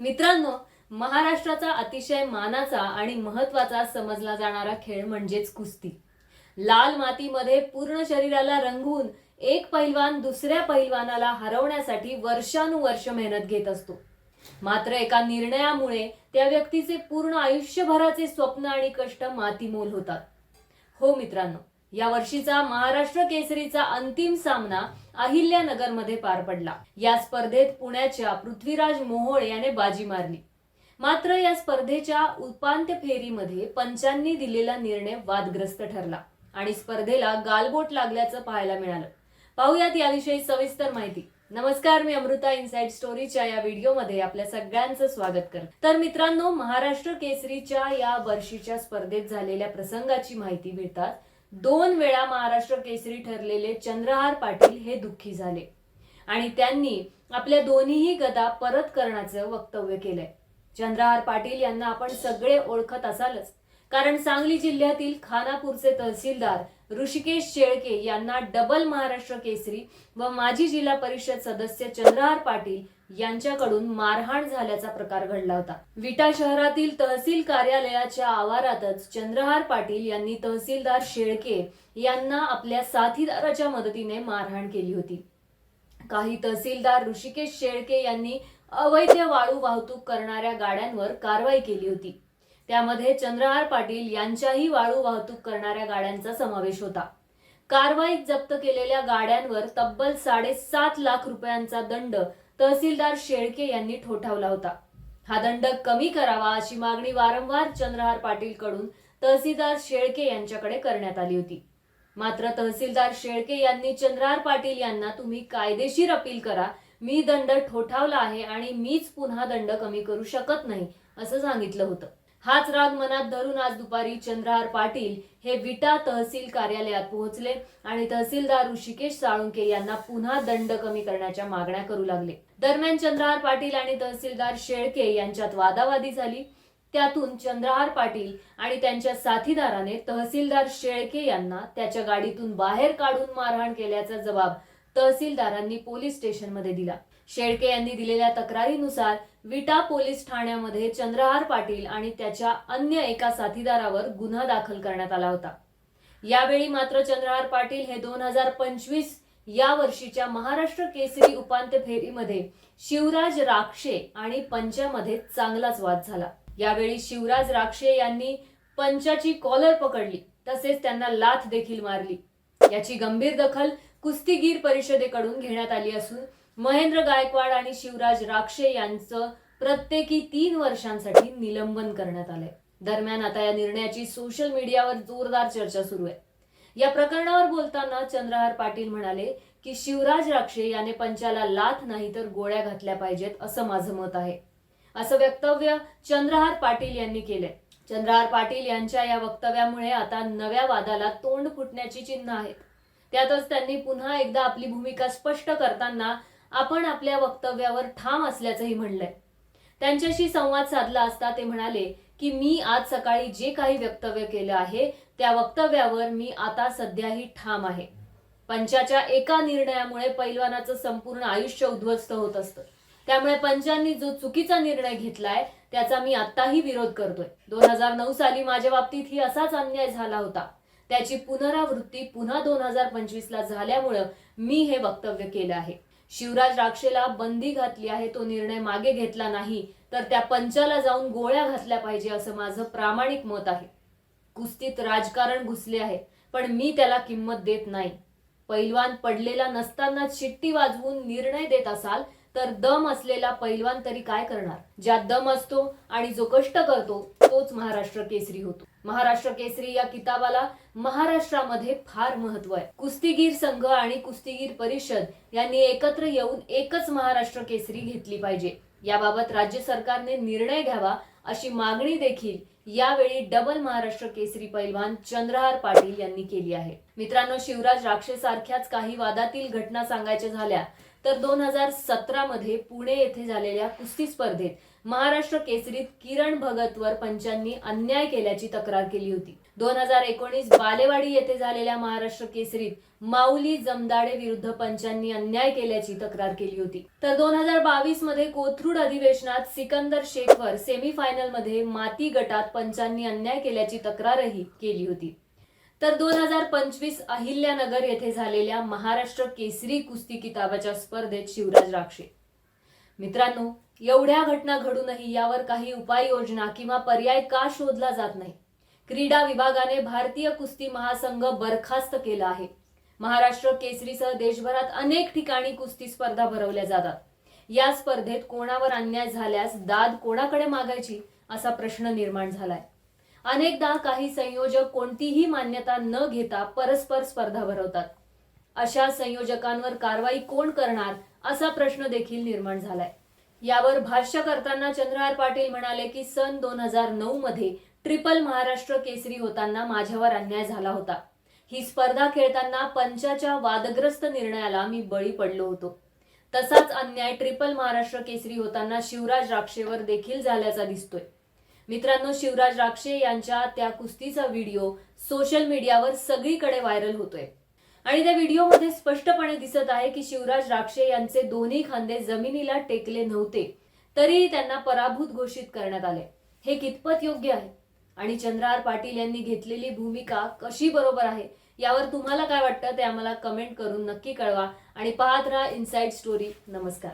मित्रांनो महाराष्ट्राचा अतिशय मानाचा आणि महत्त्वाचा समजला जाणारा खेळ म्हणजेच कुस्ती. लाल मातीमध्ये पूर्ण शरीराला रंगवून एक पैलवान दुसऱ्या पैलवानाला हरवण्यासाठी वर्षानुवर्ष मेहनत घेत असतो. मात्र एका निर्णयामुळे त्या व्यक्तीचे पूर्ण आयुष्यभराचे स्वप्न आणि कष्ट मातीमोल होतात. हो मित्रांनो या वर्षीचा महाराष्ट्र केसरीचा अंतिम सामना अहिल्यानगरमध्ये पार पडला. या स्पर्धेत पुण्याच्या पृथ्वीराज मोहोळ याने बाजी मारली. मात्र या स्पर्धेच्या उपांत्य फेरीमध्ये पंचांनी दिलेला निर्णय वादग्रस्त ठरला आणि स्पर्धेला गालबोट लागल्याचं पाहायला मिळालं. पाहुयात याविषयी सविस्तर माहिती. नमस्कार मी अमृता इनसाइड स्टोरीच्या या व्हिडिओमध्ये आपल्या सगळ्यांचं स्वागत कर तर मित्रांनो महाराष्ट्र केसरीच्या या वर्षीच्या स्पर्धेत झालेल्या प्रसंगाची माहिती मिळतात. दोन वेळा महाराष्ट्र केसरी ठरलेले चंद्रहार पाटील हे दुःखी झाले. आणि त्यांनी आपल्या दोन्हीही गदा परत करण्याचं वक्तव्य केलंय. चंद्रहार पाटील यांना आपण सगळे ओळखत असालच. कारण सांगली जिल्ह्यातील खानापूरचे तहसीलदार ऋषिकेश शेळके यांना डबल महाराष्ट्र केसरी व माजी जिल्हा परिषद सदस्य चंद्रहार पाटील यांच्याकडून मारहाण झाल्याचा प्रकार घडला होता. विटा शहरातील तहसील कार्यालयाच्या आवारातच चंद्रहार पाटील यांनी तहसीलदार शेळके यांना आपल्या साथीदाराच्या मदतीने मारहाण केली होती. काही तहसीलदार ऋषिकेश शेळके यांनी अवैध वाळू वाहतूक करणाऱ्या गाड्यांवर कारवाई केली होती. त्यामध्ये चंद्रहार पाटील यांच्याही वाळू वाहतूक करणाऱ्या गाड्यांचा समावेश होता. कारवाईत जप्त केलेल्या गाड्यांवर तब्बल साडेसात लाख रुपयांचा दंड तहसीलदार शेळके यांनी ठोठावला होता. हा दंड कमी करावा अशी मागणी वारंवार चंद्रहार पाटील कडून तहसीलदार शेळके यांच्याकडे करण्यात आली होती. मात्र तहसीलदार शेळके यांनी चंद्रहार पाटील यांना तुम्ही कायदेशीर अपील करा मी दंड ठोठावला आहे आणि मीच पुन्हा दंड कमी करू शकत नाही असं सांगितलं होतं. हाच राग मनात धरून आज दुपारी चंद्रहार पाटील हे विटा तहसील कार्यालयात पोहोचले आणि तहसीलदार ऋषिकेश साळुंके यांना पुन्हा दंड कमी करण्याच्या मागण्या करू लागले. दरम्यान चंद्रहार पाटील आणि तहसीलदार शेळके यांच्यात वादावादी झाली. त्यातून चंद्रहार पाटील आणि त्यांच्या साथीदाराने तहसीलदार शेळके यांना त्याच्या गाडीतून बाहेर काढून मारहाण केल्याचा जबाब तहसीलदारांनी पोलीस स्टेशनमध्ये दिला. शेळके यांनी दिलेल्या तक्रारीनुसार विटा पोलीस ठाण्यामध्ये चंद्रहार पाटील आणि त्याच्या अन्य एका साथीदारावर गुन्हा दाखल करण्यात आला होता. यावेळी मात्र चंद्रहार पाटील हे दोन हजार पंचवीस या वर्षीच्या महाराष्ट्र केसरी उपांत्य फेरीमध्ये शिवराज राक्षे आणि पंचामध्ये चांगलाच वाद झाला. यावेळी शिवराज राक्षे यांनी पंचाची कॉलर पकडली तसेच त्यांना लाथ देखील मारली. याची गंभीर दखल कुस्तीगीर परिषदेकडून घेण्यात आली असून महेंद्र गायकवाड आणि शिवराज राक्षे यांचं प्रत्येकी तीन वर्षांसाठी निलंबन करण्यात आलंय. दरम्यान आता या निर्णयाची सोशल मीडियावर जोरदार चर्चा सुरू आहे. या प्रकरणावर बोलताना चंद्रहार पाटील म्हणाले की शिवराज राक्षे याने पंचाला लाथ नाही तर गोळ्या घातल्या पाहिजेत असं माझं मत आहे. असं वक्तव्य चंद्रहार पाटील यांनी केलंय. चंद्रहार पाटील यांच्या या वक्तव्यामुळे आता नव्या वादाला तोंड फुटण्याची चिन्ह आहेत. त्यातच त्यांनी पुन्हा एकदा आपली भूमिका स्पष्ट करताना आपण आपल्या वक्तव्यावर ठाम असल्याचंही म्हणलंय. त्यांच्याशी संवाद साधला असता ते म्हणाले की मी आज सकाळी जे काही वक्तव्य केलं आहे त्या वक्तव्यावर मी आता सध्याही ठाम आहे. पंचाच्या एका निर्णयामुळे पैलवानाचं संपूर्ण आयुष्य उद्ध्वस्त होत असतं. त्यामुळे पंचांनी जो चुकीचा निर्णय घेतलाय त्याचा मी आत्ताही विरोध करतोय. दोन हजार नऊ साली माझ्या बाबतीत ही असाच अन्याय झाला होता. त्याची पुनरावृत्ती पुन्हा दोन हजार पंचवीस ला झाल्यामुळं मी हे वक्तव्य केलं आहे. शिवराज राक्षेला बंदी घातली आहे तो निर्णय मागे घेतला नाही तर त्या पंचाला जाऊन गोळ्या घातल्या पाहिजे असं माझं प्रामाणिक मत आहे. कुस्तीत राजकारण घुसले आहे पण मी त्याला किंमत देत नाही. पैलवान पडलेला नसताना चिट्टी वाजवून निर्णय देत असाल तर दम असलेला पैलवान तरी काय करणार? ज्यात दम असतो आणि जो कष्ट करतो तोच महाराष्ट्र केसरी होतो. महाराष्ट्र केसरी या किताबाला महाराष्ट्रामध्ये फार महत्त्व आहे. कुस्तीगीर संघ आणि कुस्तीगीर परिषद यांनी एकत्र येऊन एकच महाराष्ट्र केसरी घेतली पाहिजे. याबाबत राज्य सरकारने निर्णय घ्यावा अशी मागणी देखील यावेळी डबल महाराष्ट्र केसरी पैलवान चंद्रहार पाटील यांनी केली आहे. मित्रांनो शिवराज राक्षे सारख्याच काही वादातील घटना सांगायच्या झाल्या तर दोन हजार सतरा मध्ये पुणे येथे झालेल्या कुस्ती स्पर्धेत महाराष्ट्र केसरीत किरण भगतवर पंचांनी अन्याय केल्याची तक्रार केली होती. दोन हजार एकोणीस बालेवाडी येथे झालेल्या महाराष्ट्र केसरीत माऊली जमदाडे विरुद्ध पंचांनी अन्याय केल्याची तक्रार केली होती. तर दोन हजार बावीसमध्ये कोथरूड अधिवेशनात सिकंदर शेखवर सेमीफायनलमध्ये माती गटात पंचांनी अन्याय केल्याची तक्रारही केली होती. तर दोन हजार पंचवीस अहिल्यानगर येथे झालेल्या महाराष्ट्र केसरी कुस्ती किताबाच्या स्पर्धेत शिवराज राक्षे. मित्रांनो एवढ्या घटना घडूनही यावर काही उपाययोजना किंवा पर्याय का शोधला जात नाही? क्रीडा विभागाने भारतीय कुस्ती महासंघ बरखास्त केला आहे. महाराष्ट्र केसरीसह देशभरात अनेक ठिकाणी कुस्ती स्पर्धा भरवल्या जातात. या स्पर्धेत कोणावर अन्याय झाल्यास दाद कोणाकडे मागायची असा प्रश्न निर्माण झालाय. अनेकदा काही संयोजक कोणतीही मान्यता न घेता परस्पर स्पर्धा भरवतात. अशा संयोजकांवर कारवाई कोण करणार असा प्रश्न देखील निर्माण झालाय. यावर भाष्य करताना चंद्रहार पाटील म्हणाले की सन दोन हजार नऊ मध्ये ट्रिपल महाराष्ट्र केसरी होताना माझ्यावर अन्याय झाला होता. ही स्पर्धा खेळताना पंचाच्या वादग्रस्त निर्णयाला मी बळी पडलो होतो. तसाच अन्याय ट्रिपल महाराष्ट्र केसरी होताना शिवराज राक्षेवर देखील झाल्याचा दिसतोय. मित्रांनो शिवराज राक्षे यांच्या त्या कुस्तीचा व्हिडिओ सोशल मीडियावर सगळीकडे व्हायरल होतोय. आणि त्या व्हिडिओमध्ये स्पष्टपणे दिसत आहे की शिवराज राक्षे यांचे दोन्ही खांदे जमिनीला टेकले नव्हते तरीही त्यांना पराभूत घोषित करण्यात आले. हे कितपत योग्य आहे? आणि चंद्रार पाटील यांनी घेतलेली भूमिका कशी बरोबर आहे यावर तुम्हाला काय वाटतं ते आम्हाला कमेंट करून नक्की कळवा. आणि पाहत राहा इनसाइड स्टोरी नमस्कार.